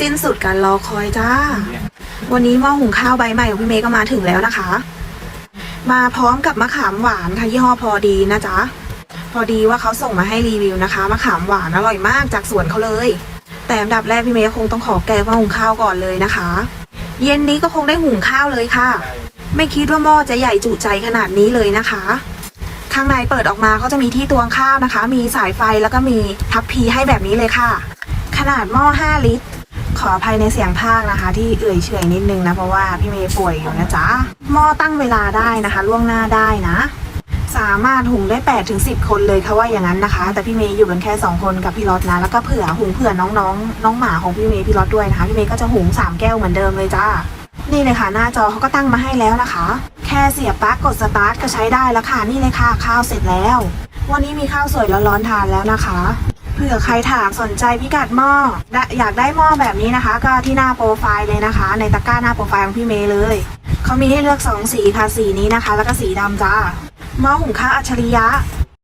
สิ้นสุดการรอคอยจ้า วันนี้หม้อหุงข้าวใบใหม่ของพี่เมย์ก็มาถึงแล้วนะคะ มาพร้อมกับมะขามหวานค่ะยี่ห้อพอดีนะจ๊ะ พอดีว่าเขาส่งมาให้รีวิวนะคะมะขามหวานอร่อยมากจากสวนเขาเลย แต่อันดับแรกพี่เมย์คงต้องขอแกงหม้อหุงข้าวก่อนเลยนะคะ เย็นนี้ก็คงได้หุงข้าวเลยค่ะ ไม่คิดว่าหม้อจะใหญ่จุใจขนาดนี้เลยนะคะข้างในเปิดออกมาก็จะมีที่ตวงข้าวนะคะ มีสายไฟแล้วก็มีทับพีให้แบบนี้เลยค่ะ ขนาดหม้อ 5 ลิตร ขออภัยในเสียงพากนะคะ ที่เอื่อยเฉยนิดนึงนะ เพราะว่าพี่เมย์ป่วยอยู่นะจ๊ะหม้อตั้งเวลาได้นะคะ ล่วงหน้าได้นะ สามารถหุงได้8ถึง10คนเลยค่ะว่าอย่างนั้นนะคะ แต่พี่เมย์อยู่กันแค่ 2 คนกับพี่รถนะ แล้วก็เผื่อหุงเผื่อน้องๆน้องหมาของพี่เมย์พี่รถด้วยนะคะ พี่เมย์ก็จะหุง3แก้วเหมือนเดิมเลยจ้านี่เลยค่ะ หน้าจอเขาก็ตั้งมาให้แล้วนะคะ แค่เสียบปลั๊กกดสตาร์ทก็ใช้ได้แล้วค่ะ นี่เลยค่ะข้าวเสร็จแล้ว วันนี้มีข้าวสวยร้อนๆทานแล้วนะคะ ผื่อใครถามสนใจพิกัดหม้ออยากได้หม้อแบบนี้นะคะ ก็ที่หน้าโปรไฟล์เลยนะคะ ในตะกร้าหน้าโปรไฟล์ของพี่เมย์เลยเขามีให้เลือกสองสีค่ะสีนี้นะคะ แล้วก็สีดำจ้าหม้อหุงข้าวอัจฉริยะ